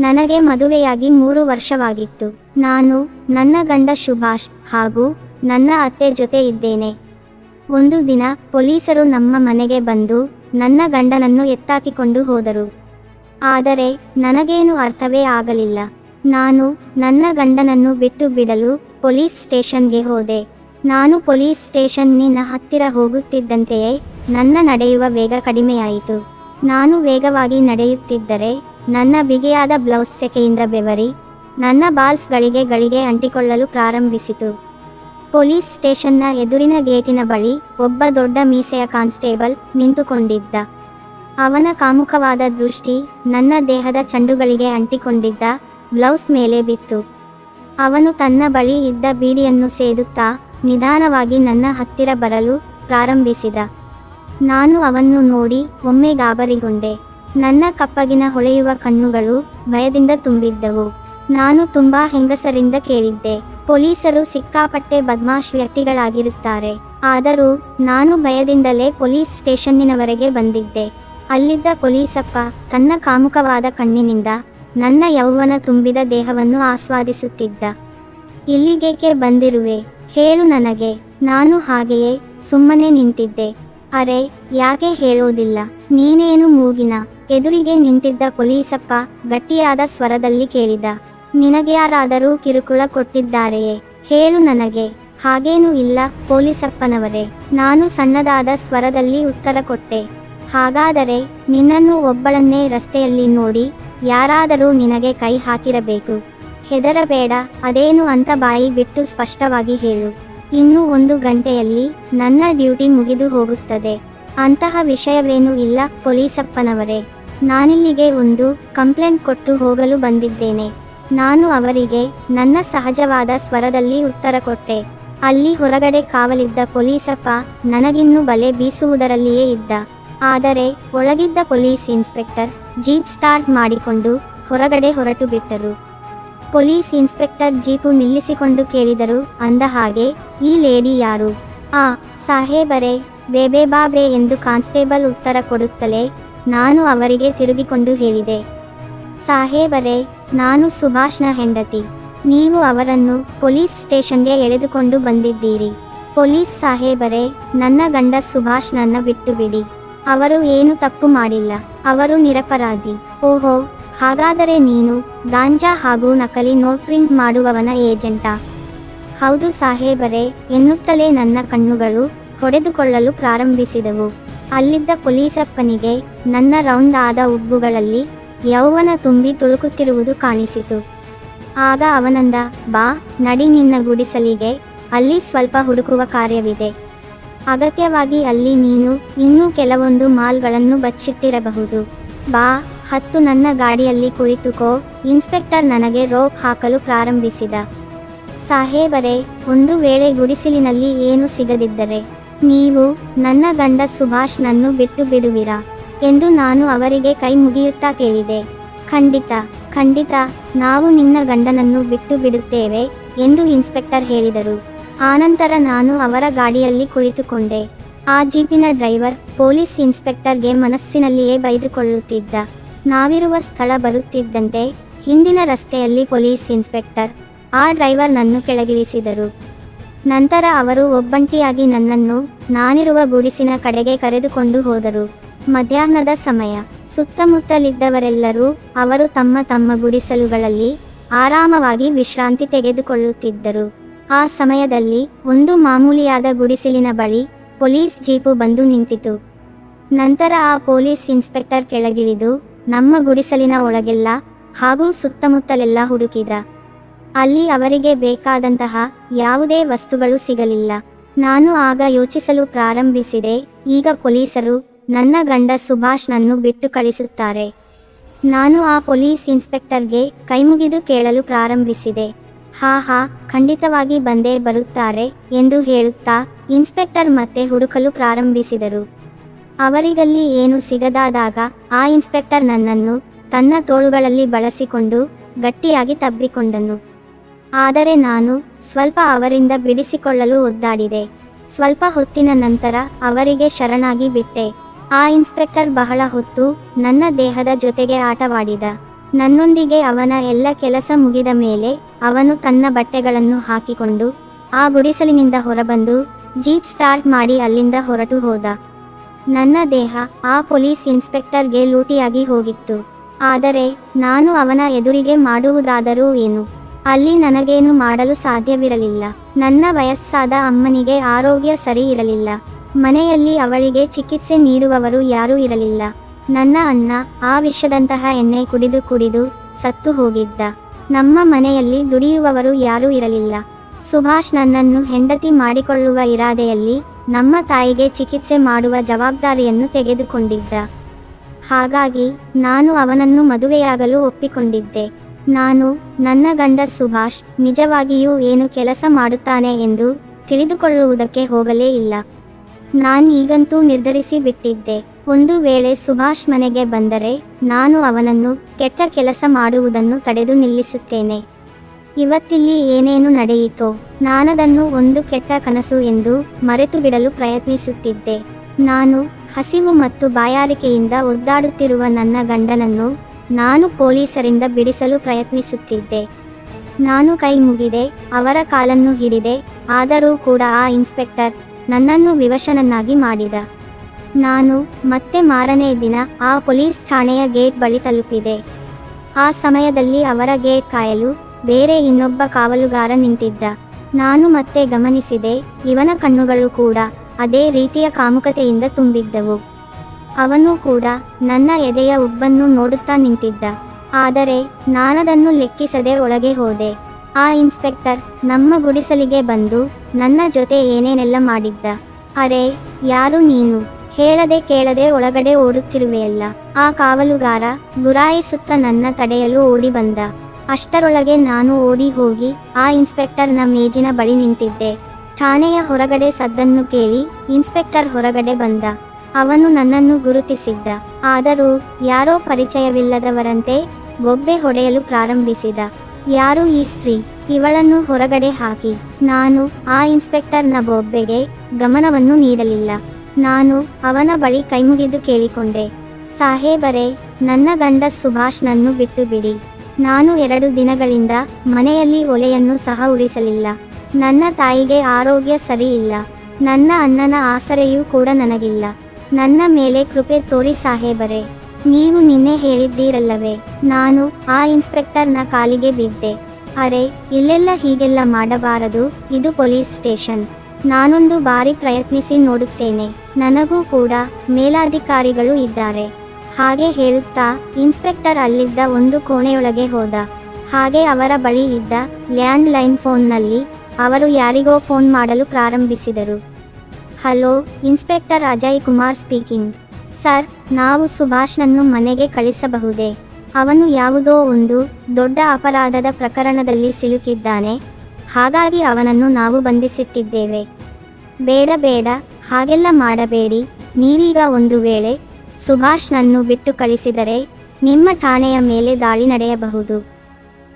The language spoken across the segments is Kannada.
ನನಗೆ ಮದುವೆಯಾಗಿ ಮೂರು ವರ್ಷವಾಗಿತ್ತು. ನಾನು, ನನ್ನ ಗಂಡ ಸುಭಾಷ್ ಹಾಗೂ ನನ್ನ ಅತ್ತೆ ಜೊತೆ ಇದ್ದೇನೆ. ಒಂದು ದಿನ ಪೊಲೀಸರು ನಮ್ಮ ಮನೆಗೆ ಬಂದು ನನ್ನ ಗಂಡನನ್ನು ಎತ್ತಾಕಿಕೊಂಡು ಹೋದರು. ಆದರೆ ನನಗೇನು ಅರ್ಥವೇ ಆಗಲಿಲ್ಲ. ನಾನು ನನ್ನ ಗಂಡನನ್ನು ಬಿಟ್ಟು ಬಿಡಲು ಪೊಲೀಸ್ ಸ್ಟೇಷನ್ಗೆ ಹೋದೆ. ನಾನು ಪೊಲೀಸ್ ಸ್ಟೇಷನ್ನಿನ ಹತ್ತಿರ ಹೋಗುತ್ತಿದ್ದಂತೆಯೇ ನನ್ನ ನಡೆಯುವ ವೇಗ ಕಡಿಮೆಯಾಯಿತು. ನಾನು ವೇಗವಾಗಿ ನಡೆಯುತ್ತಿದ್ದರೆ ನನ್ನ ಬಿಗಿಯಾದ ಬ್ಲೌಸ್ ಸೆಕೆಯಿಂದ ಬೆವರಿ, ನನ್ನ ಬಾಲ್ಸ್ಗಳಿಗೆ ಗಳಿಗೆ ಅಂಟಿಕೊಳ್ಳಲು ಪ್ರಾರಂಭಿಸಿತು. ಪೊಲೀಸ್ ಸ್ಟೇಷನ್ನ ಎದುರಿನ ಗೇಟಿನ ಬಳಿ ಒಬ್ಬ ದೊಡ್ಡ ಮೀಸೆಯ ಕಾನ್ಸ್ಟೇಬಲ್ ನಿಂತುಕೊಂಡಿದ್ದ. ಅವನ ಕಾಮುಖವಾದ ದೃಷ್ಟಿ ನನ್ನ ದೇಹದ ಚಂಡುಗಳಿಗೆ ಅಂಟಿಕೊಂಡಿದ್ದ ಬ್ಲೌಸ್ ಮೇಲೆ ಬಿತ್ತು. ಅವನು ತನ್ನ ಬಳಿ ಇದ್ದ ಬೀಡಿಯನ್ನು ಸೇದುತ್ತಾ ನಿಧಾನವಾಗಿ ನನ್ನ ಹತ್ತಿರ ಬರಲು ಪ್ರಾರಂಭಿಸಿದ. ನಾನು ಅವನ್ನು ನೋಡಿ ಒಮ್ಮೆ ಗಾಬರಿಗೊಂಡೆ. ನನ್ನ ಕಪ್ಪಗಿನ ಹೊಳೆಯುವ ಕಣ್ಣುಗಳು ಭಯದಿಂದ ತುಂಬಿದ್ದವು. ನಾನು ತುಂಬಾ ಹೆಂಗಸರಿಂದ ಕೇಳಿದ್ದೆ. ಪೊಲೀಸರು ಸಿಕ್ಕಾಪಟ್ಟೆ ಬದ್ಮಾಶ್ ವ್ಯಕ್ತಿಗಳಾಗಿರುತ್ತಾರೆ. ಆದರೂ ನಾನು ಭಯದಿಂದಲೇ ಪೊಲೀಸ್ ಸ್ಟೇಷನ್ನಿನವರೆಗೆ ಬಂದಿದ್ದೆ. ಅಲ್ಲಿದ್ದ ಪೊಲೀಸಪ್ಪ ತನ್ನ ಕಾಮುಕವಾದ ಕಣ್ಣಿನಿಂದ ನನ್ನ ಯೌವನ ತುಂಬಿದ ದೇಹವನ್ನು ಆಸ್ವಾದಿಸುತ್ತಿದ್ದ. ಇಲ್ಲಿಗೇಕೆ ಬಂದಿರುವೆ? ಹೇಳು ನನಗೆ. ನಾನು ಹಾಗೆಯೇ ಸುಮ್ಮನೆ ನಿಂತಿದ್ದೆ. ಅರೆ, ಯಾಕೆ ಹೇಳೋದಿಲ್ಲ? ನೀನೇನು ಮೂಗಿನ ಎದುರಿಗೆ ನಿಂತಿದ್ದ ಪೊಲೀಸಪ್ಪ ಗಟ್ಟಿಯಾದ ಸ್ವರದಲ್ಲಿ ಕೇಳಿದ ನಿನಗ್ಯಾರಾದರೂ ಕಿರುಕುಳ ಕೊಟ್ಟಿದ್ದಾರೆಯೇ? ಹೇಳು ನನಗೆ. ಹಾಗೇನೂ ಇಲ್ಲ ಪೊಲೀಸಪ್ಪನವರೇ. ನಾನು ಸಣ್ಣದಾದ ಸ್ವರದಲ್ಲಿ ಉತ್ತರ ಕೊಟ್ಟೆ. ಹಾಗಾದರೆ ನಿನ್ನನ್ನು ಒಬ್ಬಳನ್ನೇ ರಸ್ತೆಯಲ್ಲಿ ನೋಡಿ ಯಾರಾದರೂ ನಿನಗೆ ಕೈ ಹಾಕಿರಬೇಕು. ಹೆದರಬೇಡ, ಅದೇನು ಅಂತ ಬಾಯಿ ಬಿಟ್ಟು ಸ್ಪಷ್ಟವಾಗಿ ಹೇಳು. ಇನ್ನು ಒಂದು ಗಂಟೆಯಲ್ಲಿ ನನ್ನ ಡ್ಯೂಟಿ ಮುಗಿದು ಹೋಗುತ್ತದೆ. ಅಂತಹ ವಿಷಯವೇನೂ ಇಲ್ಲ ಪೊಲೀಸಪ್ಪನವರೇ. ನಾನಿಲ್ಲಿಗೆ ಒಂದು ಕಂಪ್ಲೇಂಟ್ ಕೊಟ್ಟು ಹೋಗಲು ಬಂದಿದ್ದೇನೆ. ನಾನು ಅವರಿಗೆ ನನ್ನ ಸಹಜವಾದ ಸ್ವರದಲ್ಲಿ ಉತ್ತರ ಕೊಟ್ಟೆ. ಅಲ್ಲಿ ಹೊರಗಡೆ ಕಾವಲಿದ್ದ ಪೊಲೀಸಪ್ಪ ನನಗಿನ್ನೂ ಬಲೆ ಬೀಸುವುದರಲ್ಲಿಯೇ ಇದ್ದ. ಆದರೆ ಒಳಗಿದ್ದ ಪೊಲೀಸ್ ಇನ್ಸ್ಪೆಕ್ಟರ್ ಜೀಪ್ ಸ್ಟಾರ್ಟ್ ಮಾಡಿಕೊಂಡು ಹೊರಗಡೆ ಹೊರಟು ಬಿಟ್ಟರು. ಪೊಲೀಸ್ ಇನ್ಸ್ಪೆಕ್ಟರ್ ಜೀಪು ನಿಲ್ಲಿಸಿಕೊಂಡು ಕೇಳಿದರು ಅಂದ ಹಾಗೆ, ಈ ಲೇಡಿ ಯಾರು? ಆ ಸಾಹೇಬರೇ ಬೇಬೆ ಬಾಬೆ ಎಂದು ಕಾನ್ಸ್ಟೇಬಲ್ ಉತ್ತರ ಕೊಡುತ್ತಲೇ ನಾನು ಅವರಿಗೆ ತಿರುಗಿಕೊಂಡು ಹೇಳಿದೆ. ಸಾಹೇಬರೇ, ನಾನು ಸುಭಾಷ್ನ ಹೆಂಡತಿ. ನೀವು ಅವರನ್ನು ಪೊಲೀಸ್ ಸ್ಟೇಷನ್ಗೆ ಎಳೆದುಕೊಂಡು ಬಂದಿದ್ದೀರಿ. ಪೊಲೀಸ್ ಸಾಹೇಬರೇ, ನನ್ನ ಗಂಡ ಸುಭಾಷ್ ನನ್ನ ಬಿಟ್ಟು ಬಿಡಿ ಅವರು ಏನು ತಪ್ಪು ಮಾಡಿಲ್ಲ. ಅವರು ನಿರಪರಾಧಿ. ಓಹೋ, ಹಾಗಾದರೆ ನೀನು ಗಾಂಜಾ ಹಾಗೂ ನಕಲಿ ನೋಟ್ ಪ್ರಿಂಟ್ ಮಾಡುವವನ ಏಜೆಂಟಾ? ಹೌದು ಸಾಹೇಬರೇ, ಎನ್ನುತ್ತಲೇ ನನ್ನ ಕಣ್ಣುಗಳು ಹೊಡೆದುಕೊಳ್ಳಲು ಪ್ರಾರಂಭಿಸಿದವು. ಅಲ್ಲಿದ್ದ ಪೊಲೀಸಪ್ಪನಿಗೆ ನನ್ನ ರೌಂಡ್ ಆದ ಉಬ್ಬುಗಳಲ್ಲಿ ಯೌವನ ತುಂಬಿ ತುಳುಕುತ್ತಿರುವುದು ಕಾಣಿಸಿತು. ಆಗ ಅವನಂದ, ಬಾ, ನಡಿ ನಿನ್ನ ಗುಡಿಸಲಿಗೆ, ಅಲ್ಲಿ ಸ್ವಲ್ಪ ಹುಡುಕುವ ಕಾರ್ಯವಿದೆ. ಅಗತ್ಯವಾಗಿ ಅಲ್ಲಿ ನೀನು, ಇನ್ನೂ ಕೆಲವೊಂದು ಮಾಲ್ಗಳನ್ನು ಬಚ್ಚಿಟ್ಟಿರಬಹುದು. ಬಾ, ಹತ್ತು ನನ್ನ ಗಾಡಿಯಲ್ಲಿ ಕುಳಿತುಕೋ, ಇನ್ಸ್ಪೆಕ್ಟರ್ ನನಗೆ ರೋಪ್ ಹಾಕಲು ಪ್ರಾರಂಭಿಸಿದ. ಸಾಹೇಬರೇ, ಒಂದು ವೇಳೆ ಗುಡಿಸಿಲಿನಲ್ಲಿ ಏನು ಸಿಗದಿದ್ದರೆ ನೀವು ನನ್ನ ಗಂಡ ಸುಭಾಷ್ನನ್ನು ಬಿಟ್ಟು ಬಿಡುವಿರಾ ಎಂದು ನಾನು ಅವರಿಗೆ ಕೈ ಮುಗಿಯುತ್ತಾ ಕೇಳಿದೆ. ಖಂಡಿತ ಖಂಡಿತ, ನಾವು ನಿನ್ನ ಗಂಡನನ್ನು ಬಿಟ್ಟು ಬಿಡುತ್ತೇವೆ ಎಂದು ಇನ್ಸ್ಪೆಕ್ಟರ್ ಹೇಳಿದರು. ಆನಂತರ ನಾನು ಅವರ ಗಾಡಿಯಲ್ಲಿ ಕುಳಿತುಕೊಂಡೆ. ಆ ಜೀಪಿನ ಡ್ರೈವರ್ ಪೊಲೀಸ್ ಇನ್ಸ್ಪೆಕ್ಟರ್ಗೆ ಮನಸ್ಸಿನಲ್ಲಿಯೇ ಬೈದುಕೊಳ್ಳುತ್ತಿದ್ದ. ನಾವಿರುವ ಸ್ಥಳ ಬರುತ್ತಿದ್ದಂತೆ ಹಿಂದಿನ ರಸ್ತೆಯಲ್ಲಿ ಪೊಲೀಸ್ ಇನ್ಸ್ಪೆಕ್ಟರ್ ಆ ಡ್ರೈವರ್ನನ್ನು ಕೆಳಗಿಳಿಸಿದರು. ನಂತರ ಅವರು ಒಬ್ಬಂಟಿಯಾಗಿ ನನ್ನನ್ನು ನಾನಿರುವ ಗುಡಿಸಿನ ಕಡೆಗೆ ಕರೆದುಕೊಂಡು ಹೋದರು. ಮಧ್ಯಾಹ್ನದ ಸಮಯ. ಸುತ್ತಮುತ್ತಲಿದ್ದವರೆಲ್ಲರೂ ಅವರು ತಮ್ಮ ತಮ್ಮ ಗುಡಿಸಲುಗಳಲ್ಲಿ ಆರಾಮವಾಗಿ ವಿಶ್ರಾಂತಿ ತೆಗೆದುಕೊಳ್ಳುತ್ತಿದ್ದರು. ಆ ಸಮಯದಲ್ಲಿ ಒಂದು ಮಾಮೂಲಿಯಾದ ಗುಡಿಸಿಲಿನ ಬಳಿ ಪೊಲೀಸ್ ಜೀಪು ಬಂದು ನಿಂತಿತು. ನಂತರ ಆ ಪೊಲೀಸ್ ಇನ್ಸ್ಪೆಕ್ಟರ್ ಕೆಳಗಿಳಿದು ನಮ್ಮ ಗುಡಿಸಲಿನ ಒಳಗೆಲ್ಲ ಹಾಗೂ ಸುತ್ತಮುತ್ತಲೆಲ್ಲ ಹುಡುಕಿದ. ಅಲ್ಲಿ ಅವರಿಗೆ ಬೇಕಾದಂತಹ ಯಾವುದೇ ವಸ್ತುಗಳು ಸಿಗಲಿಲ್ಲ. ನಾನು ಆಗ ಯೋಚಿಸಲು ಪ್ರಾರಂಭಿಸಿದೆ, ಈಗ ಪೊಲೀಸರು ನನ್ನ ಗಂಡ ಸುಭಾಷ್ನನ್ನು ಬಿಟ್ಟು ಕಳಿಸುತ್ತಾರೆ ನಾನು ಆ ಪೊಲೀಸ್ ಇನ್ಸ್ಪೆಕ್ಟರ್ಗೆ ಕೈಮುಗಿದು ಕೇಳಲು ಪ್ರಾರಂಭಿಸಿದೆ. ಹಾ ಹಾ ಖಂಡಿತವಾಗಿ ಬಂದೇ ಬರುತ್ತಾರೆ ಎಂದು ಹೇಳುತ್ತಾ ಇನ್ಸ್ಪೆಕ್ಟರ್ ಮತ್ತೆ ಹುಡುಕಲು ಪ್ರಾರಂಭಿಸಿದರು. ಅವರಿಗಲ್ಲಿ ಏನು ಸಿಗದಾದಾಗ ಆ ಇನ್ಸ್ಪೆಕ್ಟರ್ ನನ್ನನ್ನು ತನ್ನ ತೋಳುಗಳಲ್ಲಿ ಬಳಸಿಕೊಂಡು ಗಟ್ಟಿಯಾಗಿ ತಬ್ಬಿಕೊಂಡನು. ಆದರೆ ನಾನು ಸ್ವಲ್ಪ ಅವರಿಂದ ಬಿಡಿಸಿಕೊಳ್ಳಲು ಒದ್ದಾಡಿದೆ. ಸ್ವಲ್ಪ ಹೊತ್ತಿನ ನಂತರ ಅವರಿಗೆ ಶರಣಾಗಿ ಬಿಟ್ಟೆ. ಆ ಇನ್ಸ್ಪೆಕ್ಟರ್ ಬಹಳ ಹೊತ್ತು ನನ್ನ ದೇಹದ ಜೊತೆಗೆ ಆಟವಾಡಿದ. ನನ್ನೊಂದಿಗೆ ಅವನ ಎಲ್ಲ ಕೆಲಸ ಮುಗಿದ ಮೇಲೆ ಅವನು ತನ್ನ ಬಟ್ಟೆಗಳನ್ನು ಹಾಕಿಕೊಂಡು ಆ ಗುಡಿಸಲಿನಿಂದ ಹೊರಬಂದು ಜೀಪ್ ಸ್ಟಾರ್ಟ್ ಮಾಡಿ ಅಲ್ಲಿಂದ ಹೊರಟು ಹೋದ. ನನ್ನ ದೇಹ ಆ ಪೊಲೀಸ್ ಇನ್ಸ್ಪೆಕ್ಟರ್ಗೆ ಲೂಟಿಯಾಗಿ ಹೋಗಿತ್ತು. ಆದರೆ ನಾನು ಅವನ ಎದುರಿಗೆ ಮಾಡುವುದಾದರೂ ಏನು? ಅಲ್ಲಿ ನನಗೇನು ಮಾಡಲು ಸಾಧ್ಯವಿರಲಿಲ್ಲ. ನನ್ನ ವಯಸ್ಸಾದ ಅಮ್ಮನಿಗೆ ಆರೋಗ್ಯ ಸರಿ ಇರಲಿಲ್ಲ. ಮನೆಯಲ್ಲಿ ಅವಳಿಗೆ ಚಿಕಿತ್ಸೆ ನೀಡುವವರು ಯಾರೂ ಇರಲಿಲ್ಲ. ನನ್ನ ಅಣ್ಣ ಆ ವಿಷದಂತಹ ಎಣ್ಣೆ ಕುಡಿದು ಕುಡಿದು ಸತ್ತು ಹೋಗಿದ್ದ. ನಮ್ಮ ಮನೆಯಲ್ಲಿ ದುಡಿಯುವವರು ಯಾರೂ ಇರಲಿಲ್ಲ. ಸುಭಾಷ್ ನನ್ನನ್ನು ಹೆಂಡತಿ ಮಾಡಿಕೊಳ್ಳುವ ಇರಾದೆಯಲ್ಲಿ ನಮ್ಮ ತಾಯಿಗೆ ಚಿಕಿತ್ಸೆ ಮಾಡುವ ಜವಾಬ್ದಾರಿಯನ್ನು ತೆಗೆದುಕೊಂಡಿದ್ದ. ಹಾಗಾಗಿ ನಾನು ಅವನನ್ನು ಮದುವೆಯಾಗಲು ಒಪ್ಪಿಕೊಂಡಿದ್ದೆ. ನಾನು, ನನ್ನ ಗಂಡ ಸುಭಾಷ್, ನಿಜವಾಗಿಯೂ ಏನು ಕೆಲಸ ಮಾಡುತ್ತಾನೆ ಎಂದು ತಿಳಿದುಕೊಳ್ಳುವುದಕ್ಕೆ ಹೋಗಲೇ ಇಲ್ಲ. ನಾನು ಈಗಂತೂ ನಿರ್ಧರಿಸಿ ಬಿಟ್ಟಿದ್ದೆ. ಒಂದು ವೇಳೆ ಸುಭಾಷ್ ಮನೆಗೆ ಬಂದರೆ, ನಾನು ಅವನನ್ನು ಕೆಟ್ಟ ಕೆಲಸ ಮಾಡುವುದನ್ನು ತಡೆದು ನಿಲ್ಲಿಸುತ್ತೇನೆ. ಇವತ್ತಿಲ್ಲಿ ಏನೇನು ನಡೆಯಿತೋ, ನಾನದನ್ನು ಒಂದು ಕೆಟ್ಟ ಕನಸು ಎಂದು ಮರೆತು ಬಿಡಲು ಪ್ರಯತ್ನಿಸುತ್ತಿದ್ದೆ. ನಾನು, ಹಸಿವು ಮತ್ತು ಬಾಯಾರಿಕೆಯಿಂದ ಒದ್ದಾಡುತ್ತಿರುವ ನನ್ನ ಗಂಡನನ್ನು ನಾನು ಪೊಲೀಸರಿಂದ ಬಿಡಿಸಲು ಪ್ರಯತ್ನಿಸುತ್ತಿದ್ದೆ. ನಾನು ಕೈ ಮುಗಿದೆ, ಅವರ ಕಾಲನ್ನು ಹಿಡಿದೆ, ಆದರೂ ಕೂಡ ಆ ಇನ್ಸ್ಪೆಕ್ಟರ್ ನನ್ನನ್ನು ವಿವಶನನ್ನಾಗಿ ಮಾಡಿದ. ನಾನು ಮತ್ತೆ ಮಾರನೇ ದಿನ ಆ ಪೊಲೀಸ್ ಠಾಣೆಯ ಗೇಟ್ ಬಳಿ ತಲುಪಿದೆ. ಆ ಸಮಯದಲ್ಲಿ ಅವರ ಗೇಟ್ ಕಾಯಲು ಬೇರೆ ಇನ್ನೊಬ್ಬ ಕಾವಲುಗಾರ ನಿಂತಿದ್ದ. ನಾನು ಮತ್ತೆ ಗಮನಿಸಿದೆ, ಇವನ ಕಣ್ಣುಗಳು ಕೂಡ ಅದೇ ರೀತಿಯ ಕಾಮುಕತೆಯಿಂದ ತುಂಬಿದ್ದವು. ಅವನು ಕೂಡ ನನ್ನ ಎದೆಯ ಉಬ್ಬನ್ನು ನೋಡುತ್ತಾ ನಿಂತಿದ್ದ. ಆದರೆ ನಾನದನ್ನು ಲೆಕ್ಕಿಸದೆ ಒಳಗೆ ಹೋದೆ. ಆ ಇನ್ಸ್ಪೆಕ್ಟರ್ ನಮ್ಮ ಗುಡಿಸಲಿಗೆ ಬಂದು ನನ್ನ ಜೊತೆ ಏನೇನೆಲ್ಲ ಮಾಡಿದ್ದ? ಅರೆ, ಯಾರು ನೀನು? ಹೇಳದೆ ಕೇಳದೆ ಒಳಗಡೆ ಓಡುತ್ತಿರುವೆಯಲ್ಲ. ಆ ಕಾವಲುಗಾರ ಗುರಾಯಿಸುತ್ತ ನನ್ನ ತಡೆಯಲು ಓಡಿ ಬಂದ ಅಷ್ಟರೊಳಗೆ ನಾನು ಓಡಿ ಹೋಗಿ ಆ ಇನ್ಸ್ಪೆಕ್ಟರ್ನ ಮೇಜಿನ ಬಳಿ ನಿಂತಿದ್ದೆ. ಠಾಣೆಯ ಹೊರಗಡೆ ಸದ್ದನ್ನು ಕೇಳಿ ಇನ್ಸ್ಪೆಕ್ಟರ್ ಹೊರಗಡೆ ಬಂದ. ಅವನು ನನ್ನನ್ನು ಗುರುತಿಸಿದ್ದ. ಆದರೂ ಯಾರೋ ಪರಿಚಯವಿಲ್ಲದವರಂತೆ ಬೊಬ್ಬೆ ಹೊಡೆಯಲು ಪ್ರಾರಂಭಿಸಿದ. ಯಾರು ಈ ಸ್ತ್ರೀ? ಇವಳನ್ನು ಹೊರಗಡೆ ಹಾಕಿ. ನಾನು ಆ ಇನ್ಸ್ಪೆಕ್ಟರ್ನ ಬೊಬ್ಬೆಗೆ ಗಮನವನ್ನು ನೀಡಲಿಲ್ಲ. ನಾನು ಅವನ ಬಳಿ ಕೈಮುಗಿದು ಕೇಳಿಕೊಂಡೆ. ಸಾಹೇಬರೇ, ನನ್ನ ಗಂಡ ಸುಭಾಷ್ನನ್ನು ಬಿಟ್ಟು ಬಿಡಿ ನಾನು ಎರಡು ದಿನಗಳಿಂದ ಮನೆಯಲ್ಲಿ ಒಲೆಯನ್ನು ಸಹ ಉಳಿಸಲಿಲ್ಲ ನನ್ನ ತಾಯಿಗೆ ಆರೋಗ್ಯ ಸರಿಯಿಲ್ಲ. ನನ್ನ ಅಣ್ಣನ ಆಸರೆಯೂ ಕೂಡ ನನಗಿಲ್ಲ. ನನ್ನ ಮೇಲೆ ಕೃಪೆ ತೋರಿ ಸಾಹೇಬರೇ, ನೀವು ನಿನ್ನೆ ಹೇಳಿದ್ದೀರಲ್ಲವೇ, ನಾನು ಆ ಇನ್ಸ್ಪೆಕ್ಟರ್ನ ಕಾಲಿಗೆ ಬಿದ್ದೆ. ಅರೆ, ಇಲ್ಲೆಲ್ಲ ಹೀಗೆಲ್ಲ ಮಾಡಬಾರದು, ಇದು ಪೊಲೀಸ್ ಸ್ಟೇಷನ್. ನಾನೊಂದು ಬಾರಿ ಪ್ರಯತ್ನಿಸಿ ನೋಡುತ್ತೇನೆ, ನನಗೂ ಕೂಡ ಮೇಲಾಧಿಕಾರಿಗಳು ಇದ್ದಾರೆ. ಹಾಗೆ ಹೇಳುತ್ತಾ, ಇನ್ಸ್ಪೆಕ್ಟರ್ ಅಲ್ಲಿದ್ದ ಒಂದು ಕೋಣೆಯೊಳಗೆ ಹೋದ. ಹಾಗೆ ಅವರ ಬಳಿ ಇದ್ದ ಲ್ಯಾಂಡ್ ಲೈನ್ ಫೋನ್ನಲ್ಲಿ, ಅವರು ಯಾರಿಗೋ ಫೋನ್ ಮಾಡಲು ಪ್ರಾರಂಭಿಸಿದರು. Hello, inspector Ajay Kumar speaking. Sir, ನಾವು ಸುಭಾಷ್ನನ್ನು ಮನೆಗೆ ಕಳಿಸಬಹುದೇ? ಅವನು ಯಾವುದೋ ಒಂದು ದೊಡ್ಡ ಅಪರಾಧದ ಪ್ರಕರಣದಲ್ಲಿ ಸಿಲುಕಿದ್ದಾನೆ. ಹಾಗಾಗಿ ಅವನನ್ನು ನಾವು ಬಂಧಿಸಿಟ್ಟಿದ್ದೇವೆ. ಬೇಡ ಬೇಡ, ಹಾಗೆಲ್ಲ ಮಾಡಬೇಡಿ. ನೀವೀಗ ಒಂದು ವೇಳೆ ಸುಭಾಷ್ನನ್ನು ಬಿಟ್ಟು ಕಳಿಸಿದರೆ ನಿಮ್ಮ ಠಾಣೆಯ ಮೇಲೆ ದಾಳಿ ನಡೆಯಬಹುದು.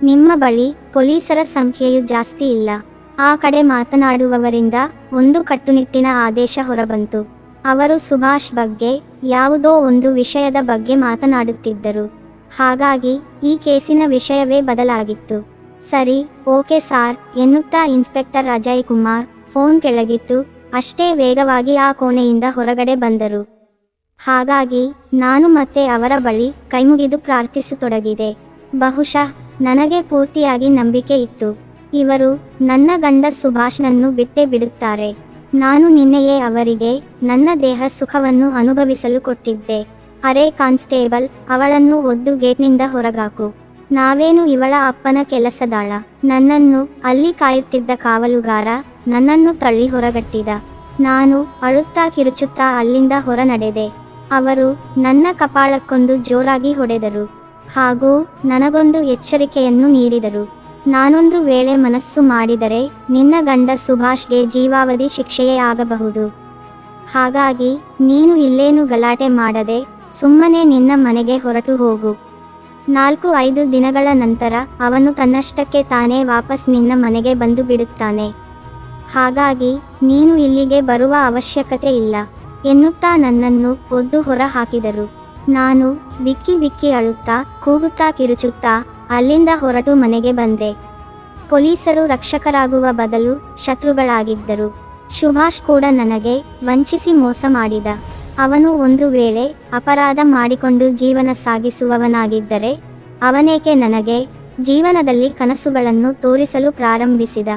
ನಿಮ್ಮ ಬಳಿ ಪೊಲೀಸರ ಸಂಖ್ಯೆಯು ಜಾಸ್ತಿ ಇಲ್ಲ. ಆ ಕಡೆ ಮಾತನಾಡುವವರಿಂದ ಒಂದು ಕಟ್ಟುನಿಟ್ಟಿನ ಆದೇಶ ಹೊರಬಂತು. ಅವರು ಸುಭಾಷ್ ಬಗ್ಗೆ, ಯಾವುದೋ ಒಂದು ವಿಷಯದ ಬಗ್ಗೆ ಮಾತನಾಡುತ್ತಿದ್ದರು. ಹಾಗಾಗಿ ಈ ಕೇಸಿನ ವಿಷಯವೇ ಬದಲಾಗಿತ್ತು. ಸರಿ, ಓಕೆ ಸಾರ್, ಎನ್ನುತ್ತಾ ಇನ್ಸ್ಪೆಕ್ಟರ್ ಅಜಯ್ ಕುಮಾರ್ ಫೋನ್ ಕೆಳಗಿಟ್ಟು, ಅಷ್ಟೇ ವೇಗವಾಗಿ ಆ ಕೋಣೆಯಿಂದ ಹೊರಗಡೆ ಬಂದರು. ಹಾಗಾಗಿ, ನಾನು ಮತ್ತೆ ಅವರ ಬಳಿ ಕೈಮುಗಿದು ಪ್ರಾರ್ಥಿಸತೊಡಗಿದೆ. ಬಹುಶಃ, ನನಗೆ ಪೂರ್ತಿಯಾಗಿ ನಂಬಿಕೆ ಇತ್ತು. ಇವರು ನನ್ನ ಗಂಡ ಸುಭಾಷ್ನನ್ನು ಬಿಟ್ಟೇ ಬಿಡುತ್ತಾರೆ. ನಾನು ನಿನ್ನೆಯೇ ಅವರಿಗೆ ನನ್ನ ದೇಹ ಸುಖವನ್ನು ಅನುಭವಿಸಲು ಕೊಟ್ಟಿದ್ದೆ. ಅರೆ ಕಾನ್ಸ್ಟೇಬಲ್, ಅವಳನ್ನು ಒದ್ದು ಗೇಟ್ನಿಂದ ಹೊರಗಾಕು. ನಾವೇನು ಇವಳ ಅಪ್ಪನ ಕೆಲಸದಾಳ? ನನ್ನನ್ನು ಅಲ್ಲಿ ಕಾಯುತ್ತಿದ್ದ ಕಾವಲುಗಾರ ನನ್ನನ್ನು ತಳ್ಳಿ ಹೊರಗಟ್ಟಿದ. ನಾನು ಅಳುತ್ತಾ ಕಿರುಚುತ್ತಾ ಅಲ್ಲಿಂದ ಹೊರ ನಡೆದೆ ಅವರು ನನ್ನ ಕಪಾಳಕ್ಕೊಂದು ಜೋರಾಗಿ ಹೊಡೆದರು. ಹಾಗೂ ನನಗೊಂದು ಎಚ್ಚರಿಕೆಯನ್ನು ನೀಡಿದರು. ನಾನೊಂದು ವೇಳೆ ಮನಸ್ಸು ಮಾಡಿದರೆ ನಿನ್ನ ಗಂಡ ಸುಭಾಷ್ಗೆ ಜೀವಾವಧಿ ಶಿಕ್ಷೆಯೇ ಆಗಬಹುದು. ಹಾಗಾಗಿ, ನೀನು ಇಲ್ಲೇನು ಗಲಾಟೆ ಮಾಡದೆ ಸುಮ್ಮನೆ ನಿನ್ನ ಮನೆಗೆ ಹೊರಟು ಹೋಗು. ನಾಲ್ಕು ಐದು ದಿನಗಳ ನಂತರ ಅವನು ತನ್ನಷ್ಟಕ್ಕೆ ತಾನೇ ವಾಪಸ್ ನಿನ್ನ ಮನೆಗೆ ಬಂದು ಬಿಡುತ್ತಾನೆ. ಹಾಗಾಗಿ, ನೀನು ಇಲ್ಲಿಗೆ ಬರುವ ಅವಶ್ಯಕತೆ ಇಲ್ಲ, ಎನ್ನುತ್ತಾ ನನ್ನನ್ನು ಒದ್ದು ಹೊರ ಹಾಕಿದರು ನಾನು ಬಿಕ್ಕಿ ಬಿಕ್ಕಿ ಅಳುತ್ತಾ ಕೂಗುತ್ತಾ ಕಿರುಚುತ್ತಾ ಅಲ್ಲಿಂದ ಹೊರಟು ಮನೆಗೆ ಬಂದೆ. ಪೊಲೀಸರು ರಕ್ಷಕರಾಗುವ ಬದಲು ಶತ್ರುಗಳಾಗಿದ್ದರು. ಸುಭಾಷ್ ಕೂಡ ನನಗೆ ವಂಚಿಸಿ ಮೋಸ ಮಾಡಿದ. ಅವನು ಒಂದು ವೇಳೆ ಅಪರಾಧ ಮಾಡಿಕೊಂಡು ಜೀವನ ಸಾಗಿಸುವವನಾಗಿದ್ದರೆ, ಅವನೇಕೆ ನನಗೆ ಜೀವನದಲ್ಲಿ ಕನಸುಗಳನ್ನು ತೋರಿಸಲು ಪ್ರಾರಂಭಿಸಿದ.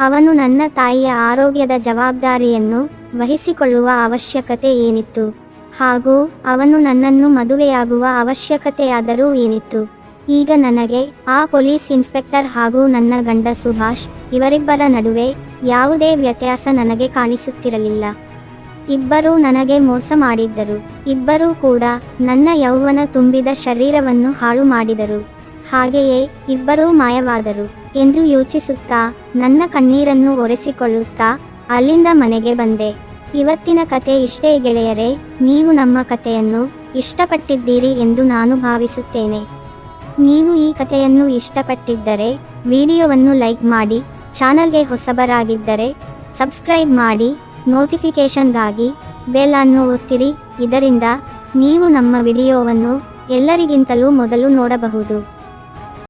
ಅವನು ನನ್ನ ತಾಯಿಯ ಆರೋಗ್ಯದ ಜವಾಬ್ದಾರಿಯನ್ನು ವಹಿಸಿಕೊಳ್ಳುವ ಅವಶ್ಯಕತೆ ಏನಿತ್ತು? ಹಾಗೂ ಅವನು ನನ್ನನ್ನು ಮದುವೆಯಾಗುವ ಅವಶ್ಯಕತೆಯಾದರೂ ಏನಿತ್ತು? ಈಗ ನನಗೆ ಆ ಪೊಲೀಸ್ ಇನ್ಸ್ಪೆಕ್ಟರ್ ಹಾಗೂ ನನ್ನ ಗಂಡ ಸುಭಾಷ್ ಇವರಿಬ್ಬರ ನಡುವೆ ಯಾವುದೇ ವ್ಯತ್ಯಾಸ ನನಗೆ ಕಾಣಿಸುತ್ತಿರಲಿಲ್ಲ. ಇಬ್ಬರೂ ನನಗೆ ಮೋಸ ಮಾಡಿದ್ದರು. ಇಬ್ಬರೂ ಕೂಡ ನನ್ನ ಯೌವನ ತುಂಬಿದ ಶರೀರವನ್ನು ಹಾಳು ಮಾಡಿದರು. ಹಾಗೆಯೇ ಇಬ್ಬರೂ ಮಾಯವಾದರು ಎಂದು ಯೋಚಿಸುತ್ತಾ ನನ್ನ ಕಣ್ಣೀರನ್ನು ಒರೆಸಿಕೊಳ್ಳುತ್ತಾ ಅಲ್ಲಿಂದ ಮನೆಗೆ ಬಂದೆ. ಇವತ್ತಿನ ಕತೆ ಇಷ್ಟೇ ಗೆಳೆಯರೇ, ನೀವು ನಮ್ಮ ಕಥೆಯನ್ನು ಇಷ್ಟಪಟ್ಟಿದ್ದೀರಿ ಎಂದು ನಾನು ಭಾವಿಸುತ್ತೇನೆ. ನೀವು ಈ ಕಥೆಯನ್ನು ಇಷ್ಟಪಟ್ಟಿದ್ದರೆ ವಿಡಿಯೋವನ್ನು ಲೈಕ್ ಮಾಡಿ, ಚಾನಲ್ಗೆ ಹೊಸಬರಾಗಿದ್ದರೆ ಸಬ್ಸ್ಕ್ರೈಬ್ ಮಾಡಿ, ನೋಟಿಫಿಕೇಷನ್ಗಾಗಿ ಬೆಲ್ ಅನ್ನು ಒತ್ತಿರಿ. ಇದರಿಂದ ನೀವು ನಮ್ಮ ವಿಡಿಯೋವನ್ನು ಎಲ್ಲರಿಗಿಂತಲೂ ಮೊದಲು ನೋಡಬಹುದು.